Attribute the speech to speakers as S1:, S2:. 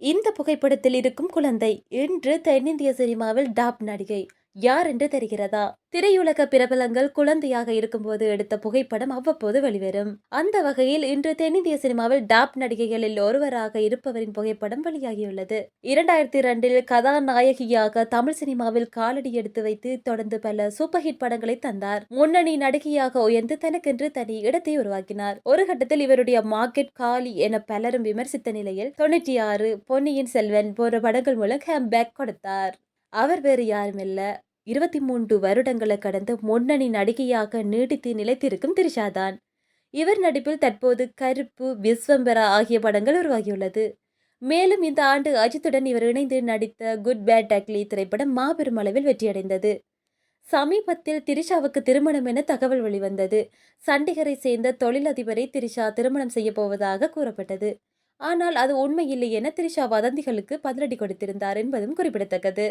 S1: இந்த புகைப்படத்தில் இருக்கும் குழந்தை இன்று தென்னிந்திய சினிமாவில் டாப் நடிகை. யார் என்று தெரிகிறதா? திரையுலக பிரபலங்கள் குழந்தையாக இருக்கும்போது எடுத்த புகைப்படம் அவ்வப்போது வெளிவரும். அந்த வகையில் இன்று தென்னிந்திய சினிமாவில் டாப் நடிகைகளில் ஒருவராக இருப்பவரின் புகைப்படம் வெளியாகியுள்ளது. இரண்டாயிரத்தி இரண்டில் கதாநாயகியாக தமிழ் சினிமாவில் காலடி எடுத்து வைத்து தொடர்ந்து பல சூப்பர் ஹிட் படங்களை தந்தார். முன்னணி நடிகையாக உயர்ந்து தனக்கென்று தனி இடத்தை உருவாக்கினார். ஒரு கட்டத்தில் இவருடைய மார்க்கெட் காலி என பலரும் விமர்சித்த நிலையில் தொண்ணூற்றி ஆறு பொன்னியின் செல்வன் போன்ற படங்கள் மூலம் ஹேம்பேக் கொடுத்தார். அவர் வேறு யாருமில்ல. இருபத்தி மூன்று வருடங்களை கடந்து முன்னணி நடிகையாக நீடித்து நிலைத்திருக்கும் திரிஷாதான். இவர் நடிப்பில் தற்போது கருப்பு விஸ்வம்பரா ஆகிய படங்கள் உருவாகியுள்ளது. மேலும் இந்த ஆண்டு அஜித்துடன் இவர் இணைந்து நடித்த குட் பேட் டக்லி திரைப்படம் மாபெரும் அளவில் வெற்றியடைந்தது. சமீபத்தில் திரிஷாவுக்கு திருமணம் என தகவல் வெளிவந்தது. சண்டிகரை சேர்ந்த தொழிலதிபரை திரிஷா திருமணம் செய்ய போவதாக கூறப்பட்டது. ஆனால் அது உண்மையில்லை என திரிஷா வதந்திகளுக்கு பதிலடி கொடுத்திருந்தார் என்பதும் குறிப்பிடத்தக்கது.